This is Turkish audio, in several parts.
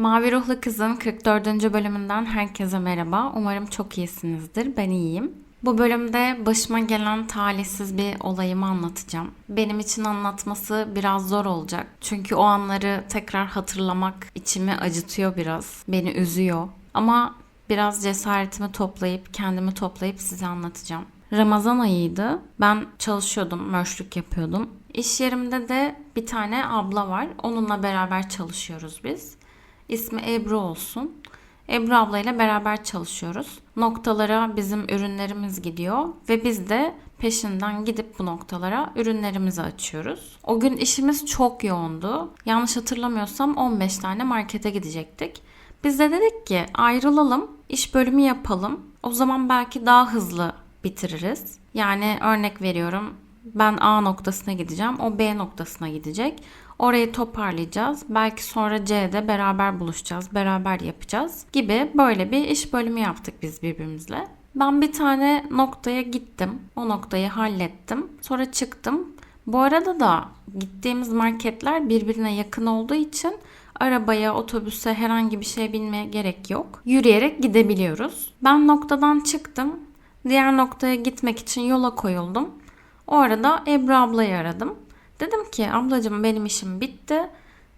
Mavi Ruhlu Kız'ın 44. bölümünden herkese merhaba. Umarım çok iyisinizdir. Ben iyiyim. Bu bölümde başıma gelen talihsiz bir olayımı anlatacağım. Benim için anlatması biraz zor olacak. Çünkü o anları tekrar hatırlamak içimi acıtıyor biraz. Beni üzüyor. Ama biraz cesaretimi toplayıp, kendimi toplayıp size anlatacağım. Ramazan ayıydı. Ben çalışıyordum, mörşlük yapıyordum. İş yerimde de bir tane abla var. Onunla beraber çalışıyoruz biz. İsmi Ebru olsun. Ebru ablayla beraber çalışıyoruz. Noktalara bizim ürünlerimiz gidiyor ve biz de peşinden gidip bu noktalara ürünlerimizi açıyoruz. O gün işimiz çok yoğundu. Yanlış hatırlamıyorsam 15 tane markete gidecektik. Biz de dedik ki ayrılalım, iş bölümü yapalım. O zaman belki daha hızlı bitiririz. Yani örnek veriyorum ben A noktasına gideceğim, o B noktasına gidecek. Orayı toparlayacağız. Belki sonra C'de beraber buluşacağız, beraber yapacağız gibi böyle bir iş bölümü yaptık biz birbirimizle. Ben bir tane noktaya gittim. O noktayı hallettim. Sonra çıktım. Bu arada da gittiğimiz marketler birbirine yakın olduğu için arabaya, otobüse herhangi bir şey binmeye gerek yok. Yürüyerek gidebiliyoruz. Ben noktadan çıktım. Diğer noktaya gitmek için yola koyuldum. O arada Ebru ablayı aradım. Dedim ki ablacığım benim işim bitti.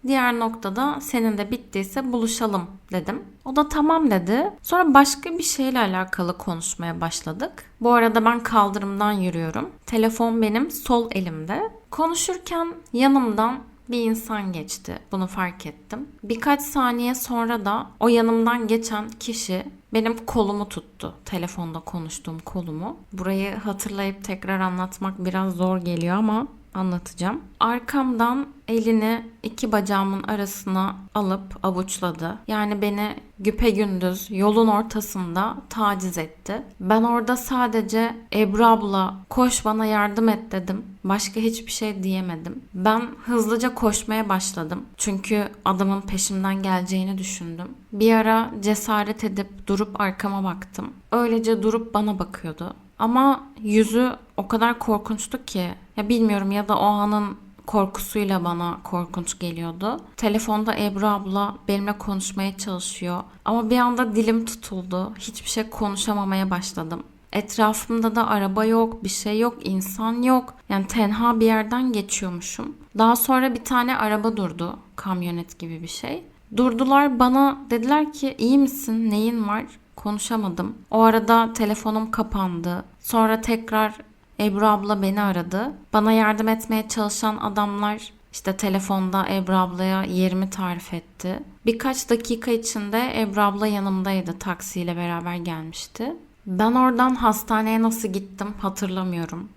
Diğer noktada senin de bittiyse buluşalım dedim. O da tamam dedi. Sonra başka bir şeyle alakalı konuşmaya başladık. Bu arada ben kaldırımdan yürüyorum. Telefon benim sol elimde. Konuşurken yanımdan bir insan geçti. Bunu fark ettim. Birkaç saniye sonra da o yanımdan geçen kişi benim kolumu tuttu. Telefonda konuştuğum kolumu. Burayı hatırlayıp tekrar anlatmak biraz zor geliyor ama anlatacağım. Arkamdan elini iki bacağımın arasına alıp avuçladı. Yani beni güpe gündüz yolun ortasında taciz etti. Ben orada sadece Ebru abla koş bana yardım et dedim. Başka hiçbir şey diyemedim. Ben hızlıca koşmaya başladım. Çünkü adamın peşimden geleceğini düşündüm. Bir ara cesaret edip durup arkama baktım. Öylece durup bana bakıyordu. Ama yüzü o kadar korkunçtu ki ya bilmiyorum ya da o anın korkusuyla bana korkunç geliyordu. Telefonda Ebru abla benimle konuşmaya çalışıyor. Ama bir anda dilim tutuldu. Hiçbir şey konuşamamaya başladım. Etrafımda da araba yok, bir şey yok, insan yok. Yani tenha bir yerden geçiyormuşum. Daha sonra bir tane araba durdu. Kamyonet gibi bir şey. Durdular bana dediler ki iyi misin, neyin var? Konuşamadım. O arada telefonum kapandı. Sonra tekrar Ebru abla beni aradı. Bana yardım etmeye çalışan adamlar işte telefonda Ebru ablaya yerimi tarif etti. Birkaç dakika içinde Ebru abla yanımdaydı. Taksiyle beraber gelmişti. Ben oradan hastaneye nasıl gittim hatırlamıyorum.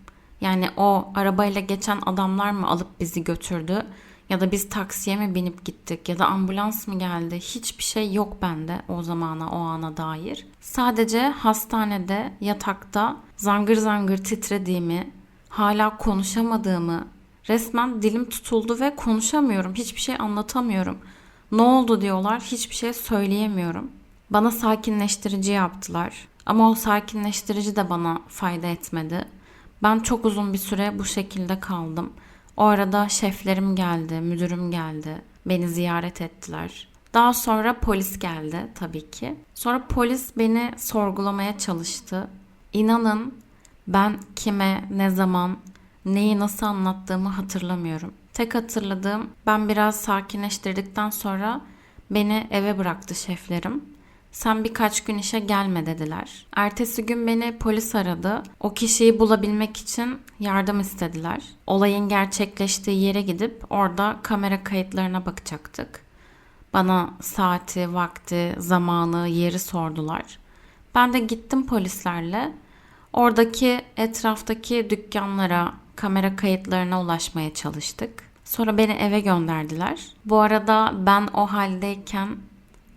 Yani o arabayla geçen adamlar mı alıp bizi götürdü? Ya da biz taksiye mi binip gittik ya da ambulans mı geldi? Hiçbir şey yok bende o zamana o ana dair. Sadece hastanede yatakta zangır zangır titrediğimi, hala konuşamadığımı, resmen dilim tutuldu ve konuşamıyorum. Hiçbir şey anlatamıyorum. Ne oldu diyorlar. Hiçbir şey söyleyemiyorum. Bana sakinleştirici yaptılar. Ama o sakinleştirici de bana fayda etmedi. Ben çok uzun bir süre bu şekilde kaldım. O arada şeflerim geldi, müdürüm geldi. Beni ziyaret ettiler. Daha sonra polis geldi tabii ki. Sonra polis beni sorgulamaya çalıştı. İnanın ben kime, ne zaman, neyi nasıl anlattığımı hatırlamıyorum. Tek hatırladığım ben biraz sakinleştirdikten sonra beni eve bıraktı şeflerim. Sen birkaç gün işe gelme dediler. Ertesi gün beni polis aradı. O kişiyi bulabilmek için yardım istediler. Olayın gerçekleştiği yere gidip orada kamera kayıtlarına bakacaktık. Bana saati, vakti, zamanı, yeri sordular. Ben de gittim polislerle. Oradaki etraftaki dükkanlara, kamera kayıtlarına ulaşmaya çalıştık. Sonra beni eve gönderdiler. Bu arada ben o haldeyken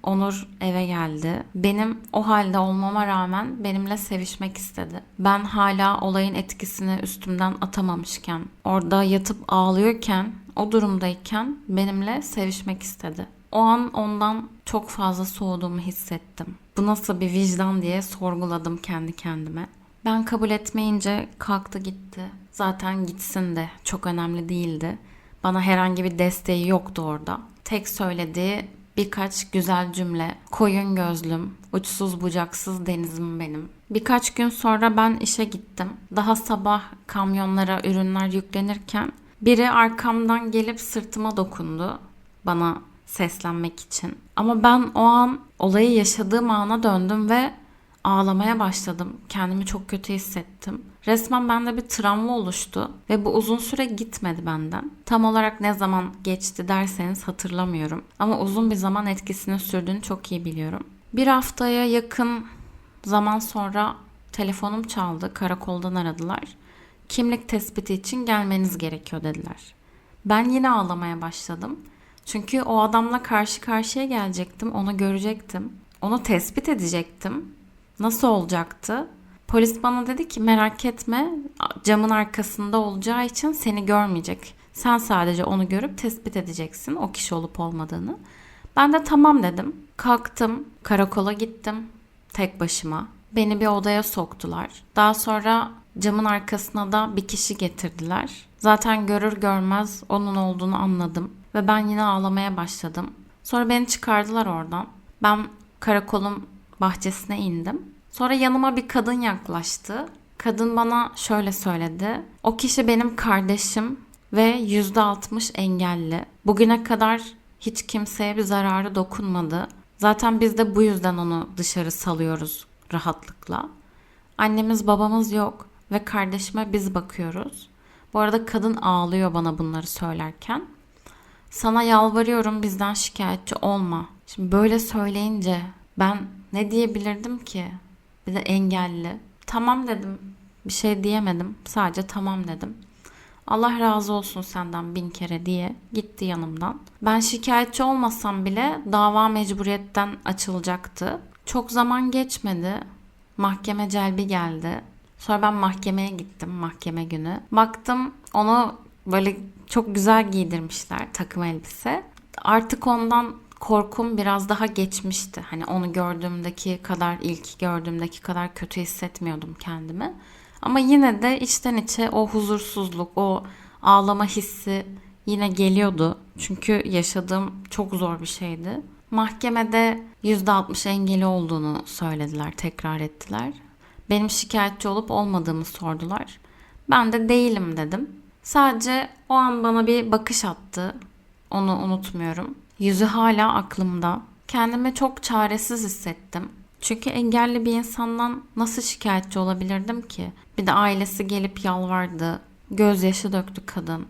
Onur eve geldi. Benim o halde olmama rağmen benimle sevişmek istedi. Ben hala olayın etkisini üstümden atamamışken, orada yatıp ağlıyorken, o durumdayken benimle sevişmek istedi. O an ondan çok fazla soğuduğumu hissettim. Bu nasıl bir vicdan diye sorguladım kendi kendime. Ben kabul etmeyince kalktı gitti. Zaten gitsin de çok önemli değildi. Bana herhangi bir desteği yoktu orada. Tek söylediği birkaç güzel cümle, koyun gözlüm, uçsuz bucaksız denizim benim. Birkaç gün sonra ben işe gittim. Daha sabah kamyonlara ürünler yüklenirken biri arkamdan gelip sırtıma dokundu bana seslenmek için. Ama ben o an olayı yaşadığım ana döndüm ve ağlamaya başladım. Kendimi çok kötü hissettim. Resmen bende bir travma oluştu ve bu uzun süre gitmedi benden. Tam olarak ne zaman geçti derseniz hatırlamıyorum. Ama uzun bir zaman etkisini sürdüğünü çok iyi biliyorum. Bir haftaya yakın zaman sonra telefonum çaldı. Karakoldan aradılar. Kimlik tespiti için gelmeniz gerekiyor dediler. Ben yine ağlamaya başladım. Çünkü o adamla karşı karşıya gelecektim, onu görecektim. Onu tespit edecektim. Nasıl olacaktı? Polis bana dedi ki merak etme camın arkasında olacağı için seni görmeyecek. Sen sadece onu görüp tespit edeceksin o kişi olup olmadığını. Ben de tamam dedim. Kalktım, karakola gittim tek başıma. Beni bir odaya soktular. Daha sonra camın arkasına da bir kişi getirdiler. Zaten görür görmez onun olduğunu anladım ve ben yine ağlamaya başladım. Sonra beni çıkardılar oradan. Ben karakolun bahçesine indim. Sonra yanıma bir kadın yaklaştı. Kadın bana şöyle söyledi. O kişi benim kardeşim ve %60 engelli. Bugüne kadar hiç kimseye bir zararı dokunmadı. Zaten biz de bu yüzden onu dışarı salıyoruz rahatlıkla. Annemiz babamız yok ve kardeşime biz bakıyoruz. Bu arada kadın ağlıyor bana bunları söylerken. Sana yalvarıyorum bizden şikayetçi olma. Şimdi böyle söyleyince ben ne diyebilirdim ki? Bir de engelli. Tamam dedim. Bir şey diyemedim. Sadece tamam dedim. Allah razı olsun senden bin kere diye gitti yanımdan. Ben şikayetçi olmasam bile dava mecburiyetten açılacaktı. Çok zaman geçmedi. Mahkeme celbi geldi. Sonra ben mahkemeye gittim mahkeme günü. Baktım onu böyle çok güzel giydirmişler takım elbise. Artık ondan korkum biraz daha geçmişti. Hani onu gördüğümdeki kadar ilk gördüğümdeki kadar kötü hissetmiyordum kendimi. Ama yine de içten içe o huzursuzluk, o ağlama hissi yine geliyordu. Çünkü yaşadığım çok zor bir şeydi. Mahkemede %60 engeli olduğunu söylediler, tekrar ettiler. Benim şikayetçi olup olmadığımı sordular. Ben de değilim dedim. Sadece o an bana bir bakış attı. Onu unutmuyorum. Yüzü hala aklımda. Kendimi çok çaresiz hissettim. Çünkü engelli bir insandan nasıl şikayetçi olabilirdim ki? Bir de ailesi gelip yalvardı. Gözyaşı döktü kadın.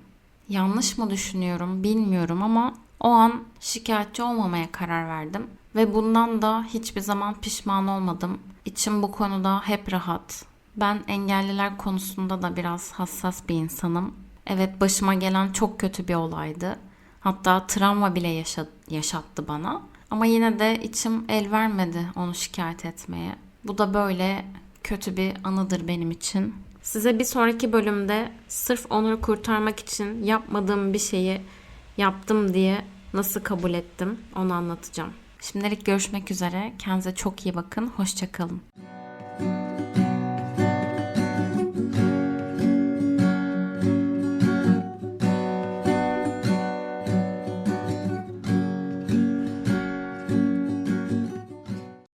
Yanlış mı düşünüyorum bilmiyorum ama o an şikayetçi olmamaya karar verdim. Ve bundan da hiçbir zaman pişman olmadım. İçim bu konuda hep rahat. Ben engelliler konusunda da biraz hassas bir insanım. Evet başıma gelen çok kötü bir olaydı. Hatta travma bile yaşa- yaşattı bana. Ama yine de içim el vermedi onu şikayet etmeye. Bu da böyle kötü bir anıdır benim için. Size bir sonraki bölümde sırf Onur'u kurtarmak için yapmadığım bir şeyi yaptım diye nasıl kabul ettim onu anlatacağım. Şimdilik görüşmek üzere. Kendinize çok iyi bakın. Hoşçakalın.